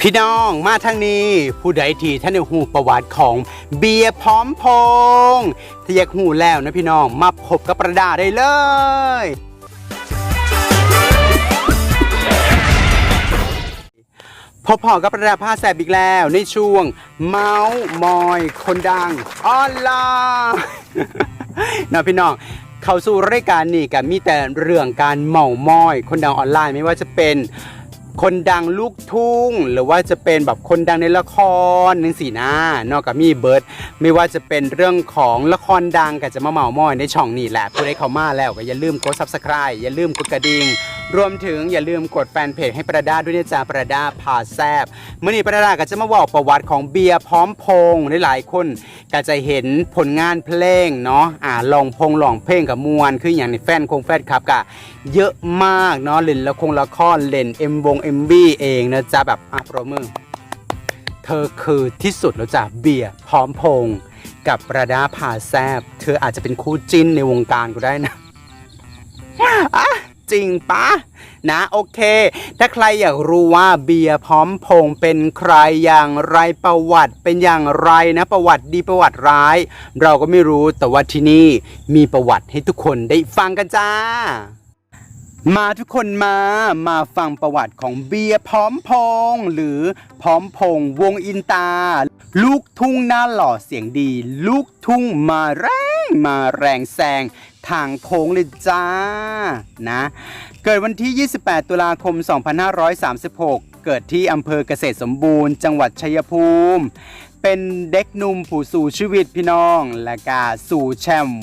พี่น้องมาทางนี้ ผู้ใดที่ท่านได้หูประวัติของเบียร์พร้อมพงษ์ถ้าอยากหูแล้วนะพี่น้องมาพบกับประดาได้เลย พบพอกับประดาผ้าแสบอีกแล้วในช่วง เมาส์มอยคนดัง ออนไลน์นะพี่น้องเข้าสู่รายการนี่กันมีแต่เรื่องการเมามอย คนดังออนไลน์ไม่ว่าจะเป็น คนดังลูกทุ่ง หรือว่าจะเป็นแบบคนดังในละครนึงสีหน้านอกจากมีเบิร์ดไม่ว่าจะเป็นเรื่องของละครดังก็จะมาเมามอยในช่องนี่แหละผู้ใดเข้ามาแล้วก็อย่าลืมกด subscribe อย่าลืมกดกระดิ่งรวมถึงอย่าลืมกดแฟนเพจให้ประดาด้วยนะจ๊ะประดาพาแซบเมื่อนี้ประดาก็จะมาบอกประวัติของเบียร์พร้อมพงษ์หลายคนก็จะเห็นผลงานเพลงเนาะอ่าลองพงลองเพลงกับมวลคืออย่างในแฟนคงแฟนครับก็เยอะมากเนาะเล่นละครละครเล่นเอ็มวงเอมบีเองนะจ๊ะแบบอะโปรมือ เธอคือที่สุดแล้วจ้ะเบียร์พร้อมพงกับประดาพาแซบ เธออาจจะเป็นคู่จิ้นในวงการก็ได้นะอะจริงปะนะโอเค ถ้าใครอยากรู้ว่าเบียร์พร้อมพงเป็นใครอย่างไรประวัติเป็นอย่างไรนะประวัติดีประวัติร้าย เราก็ไม่รู้แต่ว่าที่นี่มีประวัติให้ทุกคนได้ฟังกันจ้า มาทุกคนมา มาฟังประวัติของเบียร์พร้อมพงษ์หรือพร้อมพงษ์วงอินตา ลูกทุ่งหน้าหล่อเสียงดี ลูกทุ่งมาแรงมาแรงแซงทางโค้งเลยจ้านะ เกิดวันที่ 28 ตุลาคม 2536 เกิดที่อำเภอเกษตรสมบูรณ์ จังหวัดชัยภูมิ เป็นเด็กหนุ่มผู้สู่ชีวิตพี่น้อง และก็สู่แชมป์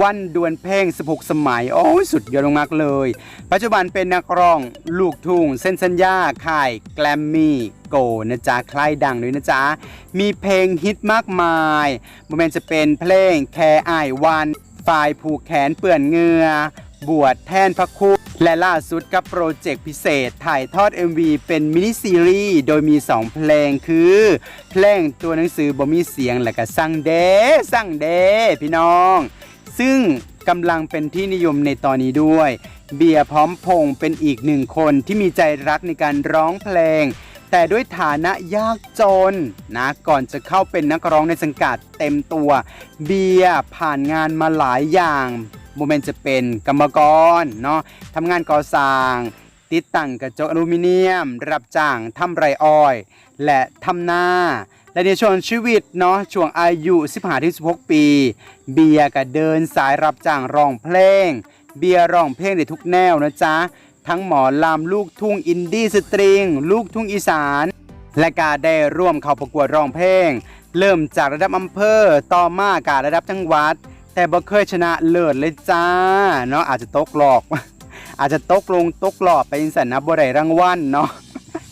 วันดวลเพลง 16 สมัย โอ้ยสุดยอดมากเลย ปัจจุบันเป็นนักร้องลูกทุ่งเส้นสัญญาค่ายแกลมมี่โกนะจ๊ะใครดังด้วยนะจ๊ะ มีเพลงฮิตมากมายโมเมนจะเป็นเพลงแค่อายวันฝ่ายผูกแขนเปื่อนเงือบวชแทนพระครูและล่าสุดกับโปรเจกต์พิเศษถ่ายทอด MV เป็นมินิซีรีส์โดยมี 2 เพลงคือ เพลงตัวหนังสือบ่มีเสียงและก็สั่งเดสั่งเดพี่น้อง ซึ่งกำลังเป็นที่นิยมในตอนนี้ด้วย เบียร์พร้อมพงเป็นอีกหนึ่งคนที่มีใจรักในการร้องเพลง แต่ด้วยฐานะยากจนนะก่อนจะเข้าเป็นนักร้องในสังกัดเต็มตัว เบียร์ผ่านงานมาหลายอย่างโมเมนจะเป็นกรรมกรเนาะทำงานก่อสร้าง ติดตั้งกระจกอลูมิเนียม รับจ้างทำไรอ้อย และทำหน้า และในช่วงชีวิตเนาะช่วงอายุ 15-16 ปี เบียร์ก็เดินสายรับจ้างร้องเพลง เบียร์ร้องเพลงในทุกแนวนะจ๊ะ ทั้งหมอลำลูกทุ่งอินดี้สตริง ลูกทุ่งอีสาน และก็ได้ร่วมเข้าประกวดร้องเพลง เริ่มจากระดับอำเภอต่อมาการระดับจังหวัด แต่บ่เคยชนะเลิศเลยจ้าเนาะอาจจะตกหลอก อาจจะตกลงตกหลอบไปอินสันนะบ่ได้รางวัลเนาะ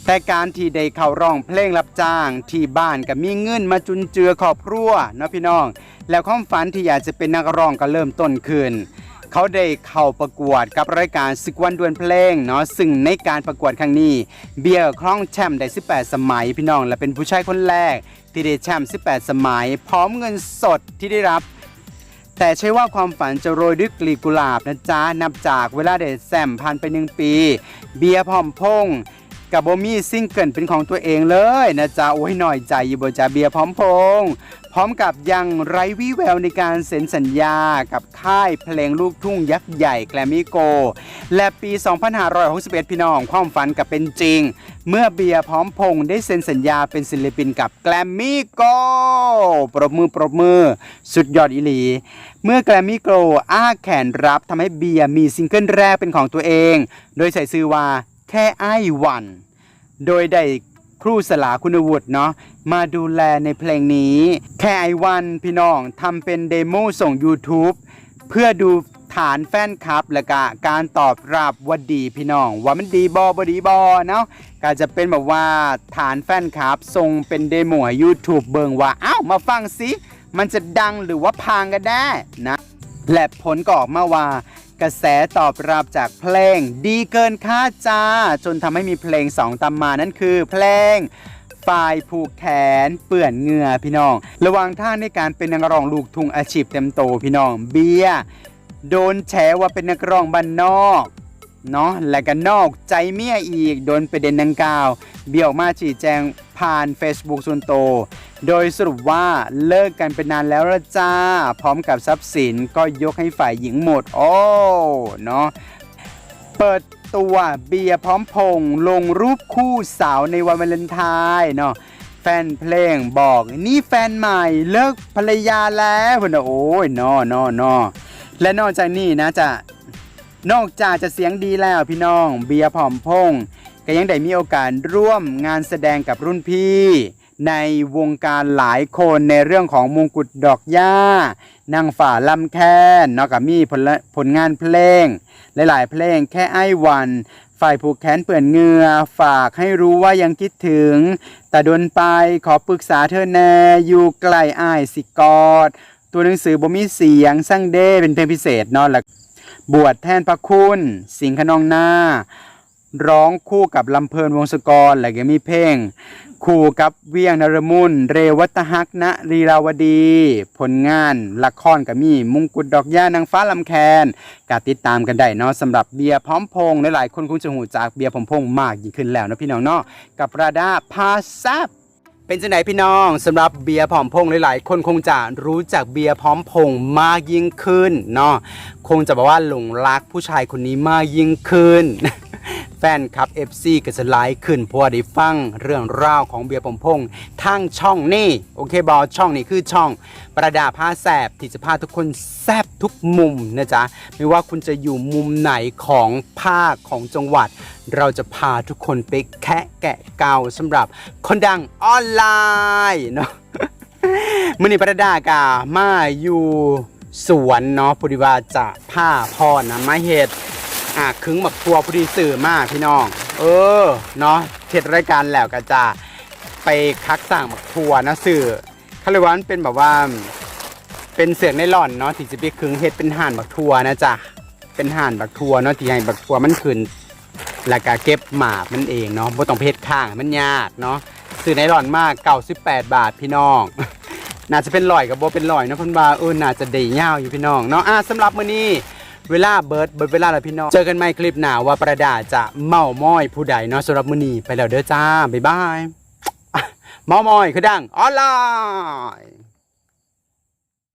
แต่การที่ได้เข้าร้องเพลงรับจ้าง ที่บ้านก็มีเงินมาจุนเจือครอบครัวเนาะพี่น้อง แล้วความฝันที่อยากจะเป็นนักร้องก็เริ่มต้นขึ้นเขาได้เข้าประกวดกับรายการศึกวันดวลเพลงเนาะซึ่งในการประกวดครั้งนี้ เบียร์คล้องแชมป์ได้ 18 สมัยพี่น้อง และเป็นผู้ชายคนแรก ที่ได้แชมป์ 18 สมัย พร้อมเงินสดที่ได้รับแต่ใช่ว่าความฝันจะโรยด้วยกลีบกุหลาบนะจ๊ะ นับจากเวลาเดชแซมผ่านไปหนึ่งปี เบียร์พร้อมพง กับโบมี่ซิงเกิลเป็นของตัวเองเลยนะจ๊ะโอ้ยหน่อยใจอยู่บจ้าเบียร์พร้อมพงษ์พร้อมกับยังไร้วี่แววในการเซ็นสัญญากับค่ายเพลงลูกทุ่งยักษ์ใหญ่แกรมมี่โก และปี 2561 พี่น้องความฝันกับเป็นจริง เมื่อเบียร์พร้อมพงษ์ได้เซ็นสัญญาเป็นศิลปินกับแกรมมี่โก ปรบมือปรบมือ สุดยอดอีหลี เมื่อแกรมมี่โกอ้าแขนรับทำให้เบียร์มีซิงเกิลแรกเป็นของตัวเอง โดยใส่ชื่อว่า แค่ไอ้วัน โดยได้ครูสลาคุณวุฒิเนาะมาดูแลในเพลงนี้ แค่ไอวันพี่น้องทำเป็นเดโมส่ง YouTube เพื่อดูฐานแฟนคลับและก็การตอบรับว่าดีพี่น้อง ว่ามันดีบอบดีบอเนาะก็จะเป็นแบบว่าฐานแฟนคลับส่งเป็นเดโมให้ YouTube เบิงว่าอ้าวมาฟังสิมันจะดังหรือว่าพังก็ได้นะและผลก็ออกมาว่า กระแสตอบรับจากเพลง ดีเกินคาดจ้า จนทำให้มีเพลงสองตามมานั่นคือเพลงฝ่ายผูกแขนเปื่อนเหงื่อพี่น้อง ระว่างท่างในการเป็นนักร้องลูกทุ่งอาชีพเต็มโตพี่น้อง เบียโดนแฉว่าเป็นนักร้องบ้านนอกเนาะและก็นอกใจเมียอีก โดนประเด็นดังกล่าว เบียออกมาชี้แจง ผ่าน Facebook ส่วนโตวโดยสรุปว่าเลิกกันเป็นนานแล้วละจ้า พร้อมกับทรัพย์สินก็ยกให้ฝ่ายหญิงหมด โอ้ เนาะเปิดตัวเบียร์พร้อมพงษ์ลงรูปคู่สาวในวันวาเลนไทน์เนาะแฟนเพลงบอกนี่แฟนใหม่เลิกภรรยาแล้วพิ่นว่าโอ้ยนอนอนอและนอกจากนี้นะจะนอกจากจะเสียงดีแล้วพี่น้อง เบียร์ผอมพงษ์ ก็ยังได้มีโอกาสร่วมงานแสดงกับรุ่นพี่ ในวงการหลายคนในเรื่องของมงกุฎดอกหญ้านางฝ่าลำแค้นเนาะกับมีผลผลงานเพลง หลาย ๆ เพลงแค่ไอ้วัน ฝ่ายผูกแขนเปื่อนเงือ ฝากให้รู้ว่ายังคิดถึง แต่โดนไปขอปรึกษาเธอแน่อยู่ไกลอ้ายสิกอด ตัวหนังสือบ่มีเสียงสั่งเด้เป็นเพลงพิเศษเนาะแล้วบวชแทนพระคุณ สิงขนองหน้า ร้องคู่กับลำเพลินวงศกรแล้วก็มีเพลงคู่กับเวียงนรมุนเรวัตฮักณรีราวดี ผลงานละครก็มีมุงกุฎดอกย่านางฟ้าลำแคนก็ติดตามกันได้เนาะสำหรับเบียร์พร้อมพงษ์หลายๆคนคงจะหูจากเบียร์พร้อมพงษ์มากยิ่งขึ้นแล้วนะพี่น้องเนาะกับราดาพาซับเป็นจังไหนพี่น้องสำหรับเบียร์พร้อมพงษ์หลาย ๆ คนคงจะรู้จักเบียร์พร้อมพงษ์มากยิ่งขึ้นเนาะคงจะบอกว่าหลงรักผู้ชายคนนี้มากยิ่งขึ้น ฟนคลับ FC ก็จะไลค์ขึ้นเพราะว่าได้ฟังเรื่องราวของเบียร์พร้อมพงษ์ทางช่องนี่โอเคบอช่องนี้คือช่อง ประดาผ้าแสบที่จะพาทุกคนแซบทุกมุมนะจ๊ะไม่ว่าคุณจะอยู่มุมไหนของภาคของจังหวัด เราจะพาทุกคนไปแคะแกะเกาสำหรับคนดังออนไลน์เนาะมือนี้ประดากามาอยู่สวนเนาะพอดีว่าจะผ้าพ่อนะมาเห็ด อะคึงหมักทัวพอดีสื่อมากพี่น้อง เออเนาะเทดรายการแล้วก็จะไปคักสั่งหมักทัวนะสื่อเขาเรียว่ามันเป็นแบบว่าเป็นเสือกในหล่อนเนาะที่จะไปคึงเห็ดเป็นห่านบักทัวนะจ๊ะเป็นห่านบักทัวเนาะที่ให้บักทัวมันขึ้นแล้วก็เก็บหมากมันเองเนาะบ่ต้องเพชรข้างมันยากเนาะซื้อไนลอนมาก98บแปดบาทพี่น้อง น่าจะเป็นลอยกับโบเป็นลอยนะพิ่นว่าเออน่าจะได้ยาวอยู่พี่น้องเนาะอะสำหรับมื้อนี้ เวลาเบิร์ดเบิร์ดเวลาแล้วพี่น้อง เจอกันใหม่คลิปหน้าว่าประดาจะเมาม้อยผู้ใดเนาะสำหรับมื้อนี้ไปแล้วเด้อจ้าบ๊ายบายเมาม้อยคือดังออนไลน์